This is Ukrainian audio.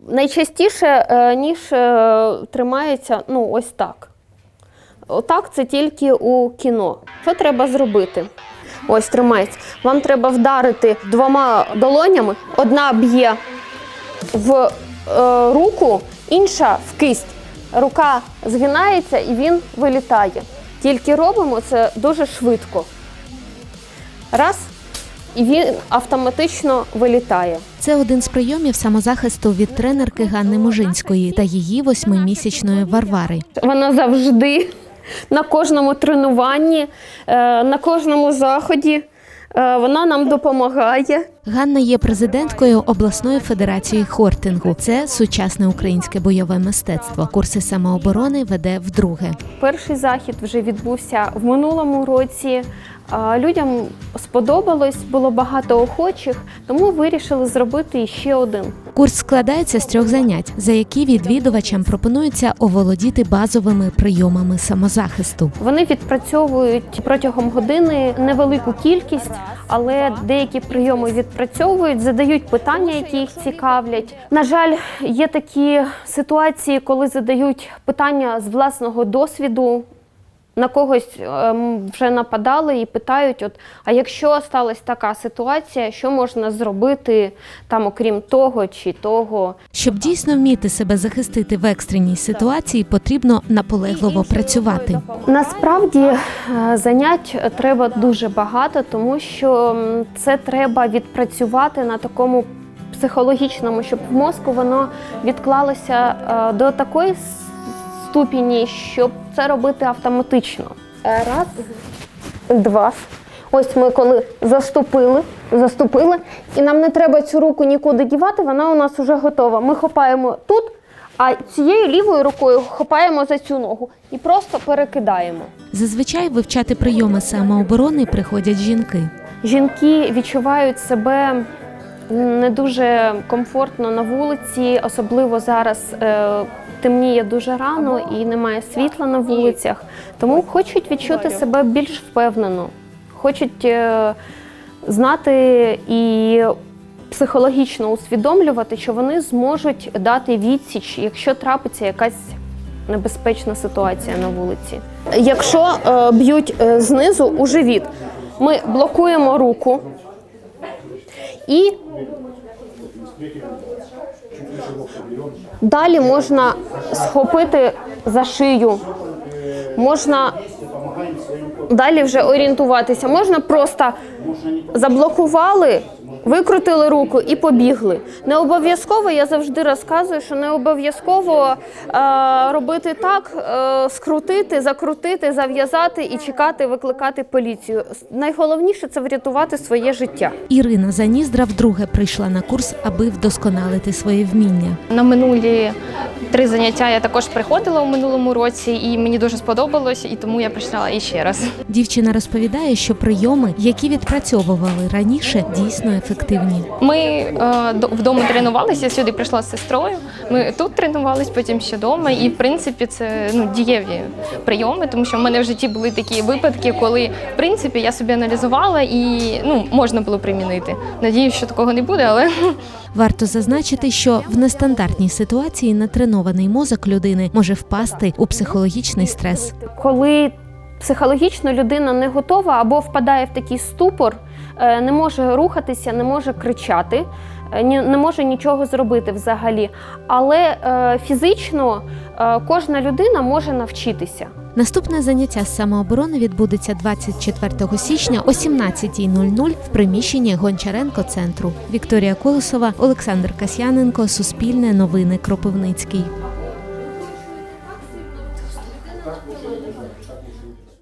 Найчастіше е, ніж е, тримається ну, ось так. Отак це тільки у кіно. Що треба зробити? Ось тримається. Вам треба вдарити двома долонями. Одна б'є в е, руку, інша в кисть. Рука згинається і він вилітає. Тільки робимо це дуже швидко. Раз, і він автоматично вилітає. Це один з прийомів самозахисту від тренерки Ганни Мужинської та її восьмимісячної Варвари. Вона завжди на кожному тренуванні, е, на кожному заході. е, Вона нам допомагає. Ганна є президенткою обласної федерації хортингу. Це сучасне українське бойове мистецтво. Курси самооборони веде вдруге. Перший захід вже відбувся в минулому році. Людям сподобалось, було багато охочих, тому вирішили зробити ще один. Курс складається з трьох занять, за які відвідувачам пропонується оволодіти базовими прийомами самозахисту. Вони відпрацьовують протягом години невелику кількість, але деякі прийоми відпрацьовують, задають питання, які їх цікавлять. На жаль, є такі ситуації, коли задають питання з власного досвіду. На когось ем, вже нападали і питають: от, а якщо сталася така ситуація, що можна зробити там, окрім того чи того? Щоб дійсно вміти себе захистити в екстреній ситуації, потрібно наполегливо працювати. Насправді е, занять треба дуже багато, тому що це треба відпрацювати на такому психологічному, щоб в мозку воно відклалося е, до такої ступені, щоб це робити автоматично. Е, Раз, два. Ось ми коли заступили, заступили, і нам не треба цю руку нікуди дівати, вона у нас вже готова. Ми хопаємо тут, а цією лівою рукою хопаємо за цю ногу і просто перекидаємо. Зазвичай вивчати прийоми самооборони приходять жінки. Жінки відчувають себе не дуже комфортно на вулиці, особливо зараз е, темніє дуже рано і немає світла на вулицях. Тому хочуть відчути себе більш впевнено, хочуть е, знати і психологічно усвідомлювати, що вони зможуть дати відсіч, якщо трапиться якась небезпечна ситуація на вулиці. Якщо е, б'ють е, знизу у живіт, ми блокуємо руку і далі можна схопити за шию. Можна далі вже орієнтуватися. Можна просто заблокували, викрутили руку і побігли. Не обов'язково, я завжди розказую, що не обов'язково е, робити так, е, скрутити, закрутити, зав'язати і чекати, викликати поліцію. Найголовніше це врятувати своє життя. Ірина Заніздра вдруге прийшла на курс, аби вдосконалити своє вміння. На минулі три заняття я також приходила у минулому році, і мені дуже сподобалось, і тому я прийшла іще раз. Дівчина розповідає, що прийоми, які відпрацьовували раніше, дійсно ефективні. Ми е, вдома тренувалися. Сюди прийшла з сестрою. Ми тут тренувались, потім ще вдома. І в принципі це ну дієві прийоми, тому що в мене в житті були такі випадки, коли в принципі я собі аналізувала і ну можна було примінити. Надіюсь, що такого не буде, але Варто зазначити, що в нестандартній ситуації натренований мозок людини може впасти у психологічний стрес. Коли психологічно людина не готова або впадає в такий ступор, е, не може рухатися, не може кричати, е, не може нічого зробити взагалі. Але е, фізично кожна людина може навчитися. Наступне заняття з самооборони відбудеться 24 січня о 17.00 в приміщенні Гончаренко центру. Вікторія Колосова, Олександр Касьяненко, Суспільне новини Кропивницький.